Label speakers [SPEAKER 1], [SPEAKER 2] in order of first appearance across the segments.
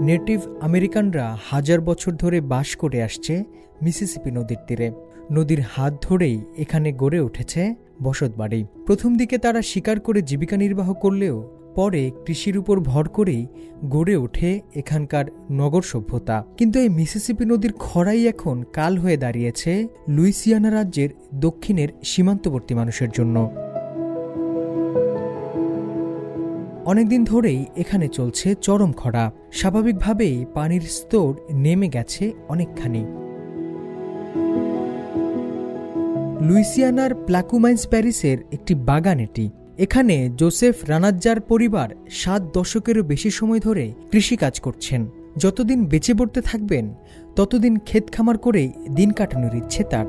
[SPEAKER 1] Native আমেরিকানরা হাজার বছর ধরে বাস করে আসছে মিসিসিপি নদীর তীরে। নদীর হাত ধরেই এখানে গড়ে উঠেছে বসতবাড়ি প্রথম দিকে তারা শিকার করে জীবিকা নির্বাহ করলেও পরে কৃষির উপর ভর করেই গড়ে ওঠে এখানকার নগর সভ্যতা। কিন্তু এই মিসিসিপি নদীর খরাই এখন কাল হয়ে দাঁড়িয়েছে লুইসিয়ানা রাজ্যের দক্ষিণের সীমান্তবর্তী মানুষের জন্য। অনেকদিন ধরেই এখানে চলছে চরম খরা। স্বাভাবিকভাবেই পানির স্তর নেমে গেছে অনেকখানি। লুইসিয়ানার প্লাকুমাইন্স প্যারিসের একটি বাগান এটি। এখানে জোসেফ রানাজ্জার পরিবার সাত দশকেরও বেশি সময় ধরে কৃষিকাজ করছেন। যতদিন বেঁচে পড়তে থাকবেন, ততদিন ক্ষেত খামার করেই দিন কাটানোর ইচ্ছে তার।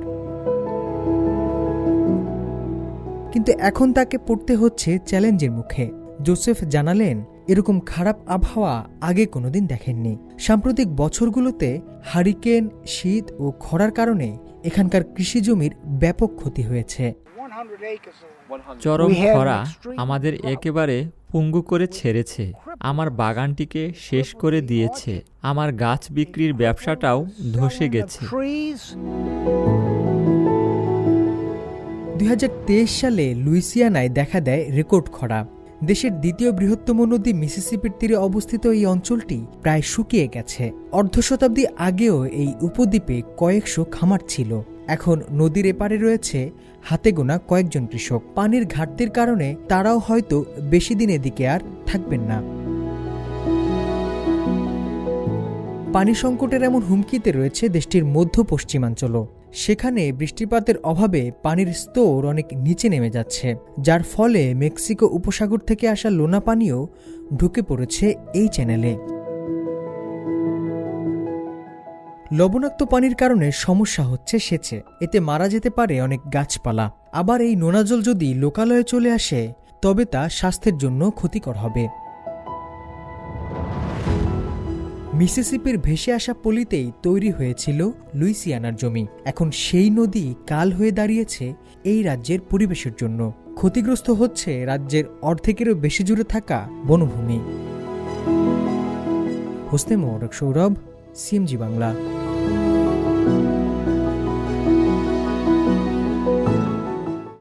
[SPEAKER 1] কিন্তু এখন তাকে পড়তে হচ্ছে চ্যালেঞ্জের মুখে। জোসেফ জানালেন এরকম খারাপ আবহাওয়া আগে কোনোদিন দেখেননি। সাম্প্রতিক বছরগুলোতে হারিকেন শীত ও খরার কারণে এখানকার কৃষি জমির ব্যাপক ক্ষতি হয়েছে।
[SPEAKER 2] চরম খরা আমাদের একেবারে পুঙ্গু করে ছেড়েছে। আমার বাগানটিকে শেষ করে দিয়েছে। আমার গাছ বিক্রির ব্যবসাটাও ধসে গেছে.
[SPEAKER 1] দুই সালে লুইসিয়ানায় দেখা দেয় রেকর্ড খরা। দেশের দ্বিতীয় বৃহত্তম নদী মিসিসিপির তীরে অবস্থিত এই অঞ্চলটি প্রায় শুকিয়ে গেছে। অর্ধ শতাব্দী আগেও এই উপদ্বীপে কয়েকশো খামার ছিল। এখন নদীর এপারে রয়েছে হাতে গোনা কয়েকজন কৃষক। পানির ঘাটতির কারণে তারাও হয়তো বেশি দিন এদিকে আর থাকবেন না। পানি সংকটের এমন হুমকিতে রয়েছে দেশটির মধ্য পশ্চিমাঞ্চলও। সেখানে বৃষ্টিপাতের অভাবে পানির স্তর অনেক নিচে নেমে যাচ্ছে, যার ফলে মেক্সিকো উপসাগর থেকে আসা লোনা পানিও ঢুকে পড়েছে এই চ্যানেলে। লবণাক্ত পানির কারণে সমস্যা হচ্ছে সেচে, এতে মারা যেতে পারে অনেক গাছপালা। আবার এই নোনা জল যদি লোকালয়ে চলে আসে, তবে তা স্বাস্থ্যের জন্য ক্ষতিকর হবে। মিসিসিপির ভেসে আসা পলিতেই তৈরি হয়েছিল লুইসিয়ানার জমি। এখন সেই নদী কাল হয়ে দাঁড়িয়েছে এই রাজ্যের পরিবেশের জন্য। ক্ষতিগ্রস্ত হচ্ছে রাজ্যের অর্ধেকেরও বেশি জুড়ে থাকা বনভূমি। হোসনে মোরক সৌরভ, সিএমজি বাংলা।